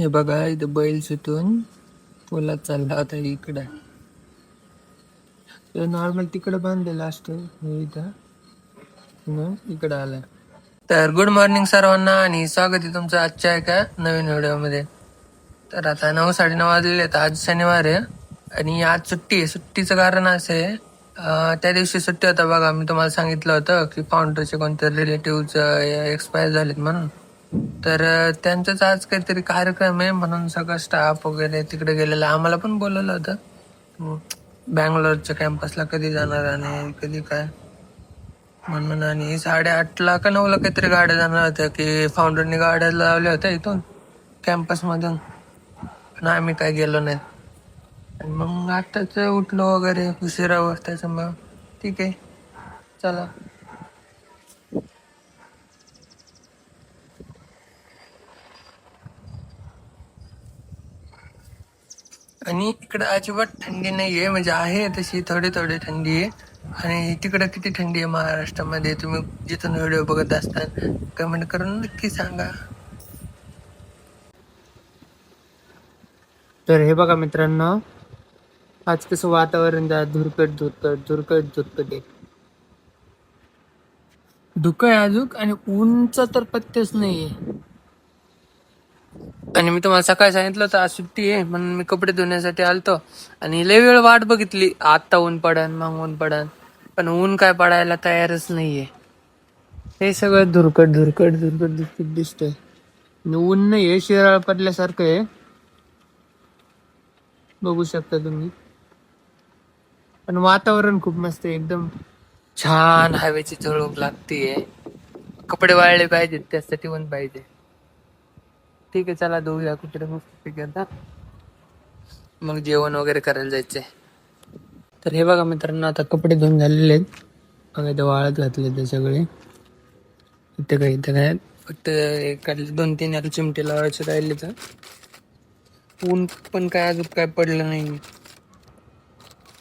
हे बघा इथं बैल सुटून पोलात चालला होता इकडं. नॉर्मल तिकडं बांधलेला असतो इथं. इकडं आला. तर गुड मॉर्निंग सर्वांना आणि स्वागत आहे तुमचं आजच्या एका नवीन व्हिडिओमध्ये. तर आता नऊ साडेनऊ वाजलेले आहेत आज शनिवार आहे आणि आज सुट्टी आहे. सुट्टीचं कारण असं आहे त्या दिवशी सुट्टी होता बघा मी तुम्हाला सांगितलं होतं की फाउंडरचे कोणते रिलेटिव्ह एक्सपायर झालेत म्हणून. तर त्यांचाच आज काहीतरी कार्यक्रम आहे म्हणून सगळं स्टाफ वगैरे तिकडे गेलेला. आम्हाला पण बोलवलं होतं. बँगलोरच्या कॅम्पसला कधी जाणार आणि कधी काय. म्हणून आणि साडेआठला का नऊला काहीतरी गाड्या जाणार होत्या की फाउंडरने गाड्या लावल्या होत्या इथून कॅम्पसमधून पण आम्ही काय गेलो नाही आणि मग आत्ताच उठलो वगैरे उशिरा त्याच्यामुळं ठीक आहे. चला. आणि इकडं अजिबात थंडी नाहीये. म्हणजे आहे तशी थोडी थोडी थंडी आहे. आणि तिकडं किती थंडी आहे महाराष्ट्रामध्ये? तुम्ही जिथून व्हिडिओ बघत असता कमेंट करून नक्की सांगा. तर हे बघा मित्रांनो आज कसं वातावरण जा धुरकट धुरकट धुरकट धुरकट आहे. धुकं आहे अजून आणि ऊनचा तर पत्तेच नाहीये. आणि मी तुम्हाला सकाळी सांगितलं होतं आज सुट्टी आहे म्हणून मी कपडे धुण्यासाठी आलतो. आणि लय वेळ वाट बघितली आता ऊन पडन मग ऊन पडन. पण ऊन काय पडायला तयारच नाहीये. हे सगळं धुरकट धुरकट धुरकट धुरकट दिसतंय. ऊन नाहीये शिराळ पडल्यासारखं आहे. बघू शकता तुम्ही. पण वातावरण खूप मस्त आहे एकदम छान हवेची झळूक लागतीये. कपडे वाळले पाहिजेत त्यासाठी ऊन पाहिजे. ठीक आहे चला धुऊया कुठे मस्त आता. मग जेवण वगैरे करायला जायचंय. तर हे बघा मित्रांनो आता कपडे धुवून झालेले आहेत. बघा इथे वाळत घातले ते सगळे. इथे काय इथे काय? फक्त एका दोन तीन याला चिमटे लावायचे राहिले तर. ऊन पण काय अजून काय पडलं नाही.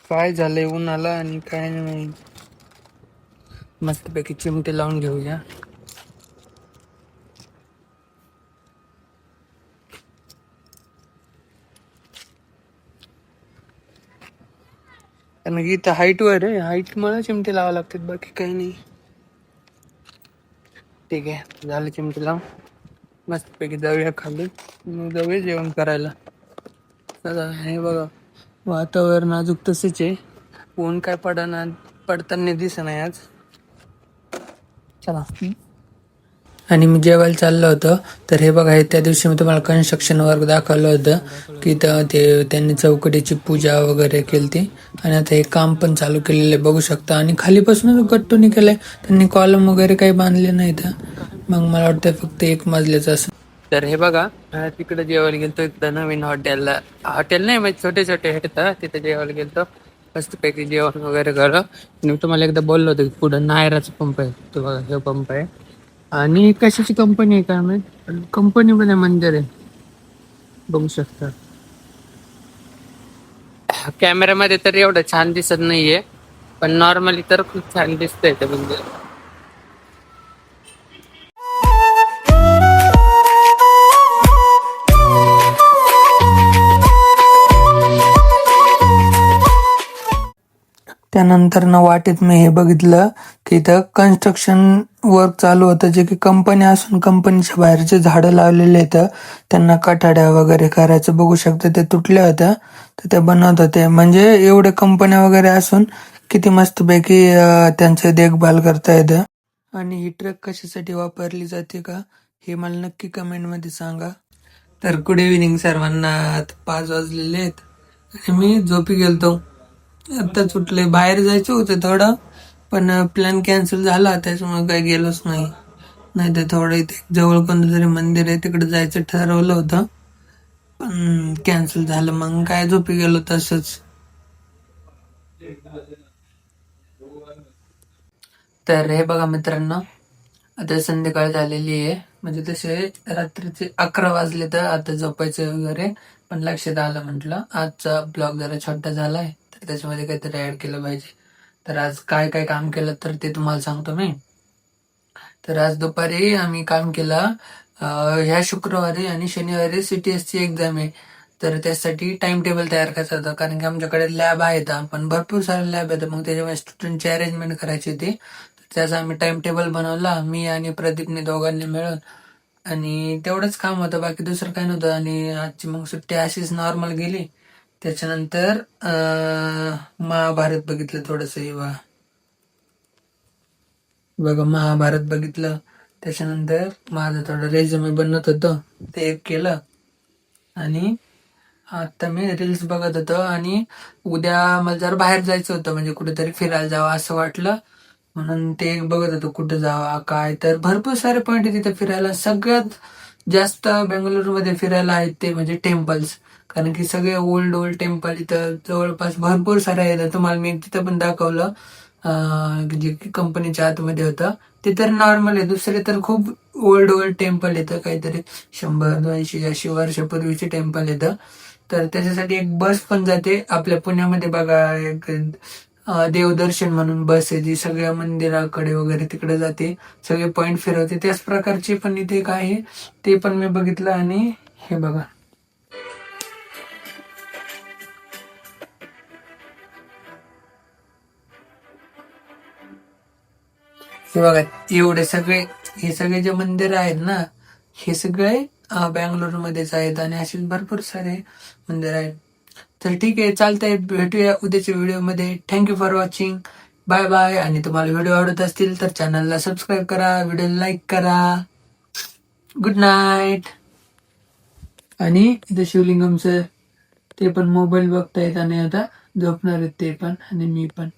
काय झालंय? आलं आणि काय नाही. मस्तपैकी चिमटे लावून घेऊया. कारण की इथं हाईटवर आहे. हाईट मला चिमटे लावा लागतात. बाकी काही नाही. ठीक आहे. झालं चिमटे लावून. मस्तपैकी जाऊया खाली. मग जाऊया जेवण करायला. दादा हे बघा. वातावरण अजून तसंच आहे. ऊन काय पडना पडताना दिसणार आज. चला. आणि मी जेवायला चाललो होतो. तर हे बघा हे त्या दिवशी मी तुम्हाला कन्स्ट्रक्शन वर्क दाखवलं होतं की ते त्यांनी चौकटीची पूजा वगैरे केली आणि आता हे काम पण चालू केलेलं आहे बघू शकता. आणि खालीपासूनच गट्टूने केलंय त्यांनी कॉलम वगैरे काही बांधले नाही तर. मग मला वाटतं फक्त एक मजल्याचं असं. तर हे बघा तिकडे जेवायला गेलतो एकदा नवीन हॉटेलला. हॉटेल नाही म्हणजे छोटे छोटे आहेत तिथे जेवायला गेलतो. मस्तपैकी जेवण वगैरे करा आणि मी तुम्हाला एकदा बोललो होतो की पुढं नायराचा पंप आहे. तो बघा हे पंप आहे. आणि कशाची कंपनी आहे काय माहीत? कंपनी पण आहे मंदिर आहे. बघू शकता. कॅमेऱ्यामध्ये तर एवढं छान दिसत नाहीये. पण नॉर्मली तर खूप छान दिसतंय ते मंदिर. त्यानंतर न वाटेत मी हे बघितलं की इथं कन्स्ट्रक्शन वर्क चालू होतं. जे की कंपनी असून कंपनीच्या बाहेरचे झाडं लावलेले आहेत. त्यांना कठाड्या वगैरे करायचं बघू शकतं. ते तुटल्या होत्या. तर ते बनवत होते. म्हणजे एवढे कंपन्या वगैरे असून किती मस्तपैकी अं, त्यांचं देखभाल करता येतं. आणि ही ट्रक कशासाठी वापरली जाते का? हे मला नक्की कमेंटमध्ये सांगा. तर गुड इव्हिनिंग सर्वांना. पाच वाजलेले आहेत. आणि मी झोपी गेलतो. आता सुटले. बाहेर जायचं होतं थोडं पण प्लॅन कॅन्सल झाला. त्याच्यामुळे काही गेलोच नाही. नाही तर थोडं इथे जवळ कोणतं तरी मंदिर आहे तिकडे जायचं ठरवलं होतं. पण कॅन्सल झालं. मग काय झोपी गेलो तसंच. तर हे बघा मित्रांनो आता संध्याकाळ झालेली आहे. म्हणजे तसे रात्रीचे अकरा वाजले तर आता झोपायचं वगैरे. पण लक्षात आलं म्हटलं आजचा ब्लॉग जरा छोटा झालाय. तर त्याच्यामध्ये काहीतरी ऍड केलं पाहिजे. तर आज काय काय काम केलं तर ते तुम्हाला सांगतो मी. तर आज दुपारी आम्ही काम केलं ह्या शुक्रवारी आणि शनिवारी सीटीएस ची एक्झाम आहे. तर त्यासाठी टाइम टेबल तयार करायचं. होतं कारण की आमच्याकडे लॅब आहेत. पण भरपूर सारे लॅब आहेत. मग त्याच्यामुळे स्टुडंटची अरेंजमेंट करायची होती. त्याचा आम्ही टाइम टेबल बनवला. मी आणि प्रदीपने दोघांनी मिळून. आणि तेवढंच काम होतं. बाकी दुसरं काय नव्हतं. आणि आजची मग सुट्टी अशीच नॉर्मल गेली. त्याच्यानंतर महाभारत बघितलं थोडस बघा. बघा महाभारत बघितलं. त्याच्यानंतर माझं थोडं रेझ्युमे बनत होतं ते एक केलं. आणि आता मी रील्स बघत होतो आणि उद्या मला जर बाहेर जायचं होतं म्हणजे कुठेतरी फिरायला जावं असं वाटलं. म्हणून ते बघत होतो कुठं जावा काय? तर भरपूर सारे पॉईंट आहे तिथे फिरायला. सगळ्यात जास्त बेंगलुरूमध्ये फिरायला आहेत ते म्हणजे टेम्पल्स कारण की सगळे ओल्ड ओल्ड टेम्पल इथं जवळपास भरपूर सारे आहेत. तुम्हाला मी तिथं पण दाखवलं. जे कंपनीच्या आतमध्ये होतं. ते तर नॉर्मल आहे. दुसरे तर खूप ओल्ड ओल्ड टेम्पल येतं काहीतरी शंभर दोनशे अशी वर्षापूर्वीचे टेम्पल येतं तर त्याच्यासाठी एक बस पण जाते. आपल्या पुण्यामध्ये बघा एक देवदर्शन म्हणून बस आहे जी सगळ्या मंदिराकडे वगैरे तिकडे जाते सगळे पॉईंट फिरवते. त्याच प्रकारचे पण इथे एक आहे ते पण मी बघितलं आणि हे बघा. हे बघा एवढे सगळे हे सगळे जे मंदिर आहेत ना हे सगळे बँगलोर मध्येच आहेत आणि असे भरपूर सारे मंदिर आहेत. तर ठीक आहे चालतंय. भेटूया उद्याच्या व्हिडिओमध्ये. Thank you for watching bye bye आणि तुम्हाला व्हिडिओ आवडत असतील तर चॅनलला सबस्क्राईब करा व्हिडिओ लाईक करा. गुड नाईट आणि इथं शिवलिंगमचं ते पण मोबाईल बघतायत आणि आता झोपणार आहेत ते पण आणि मी पण.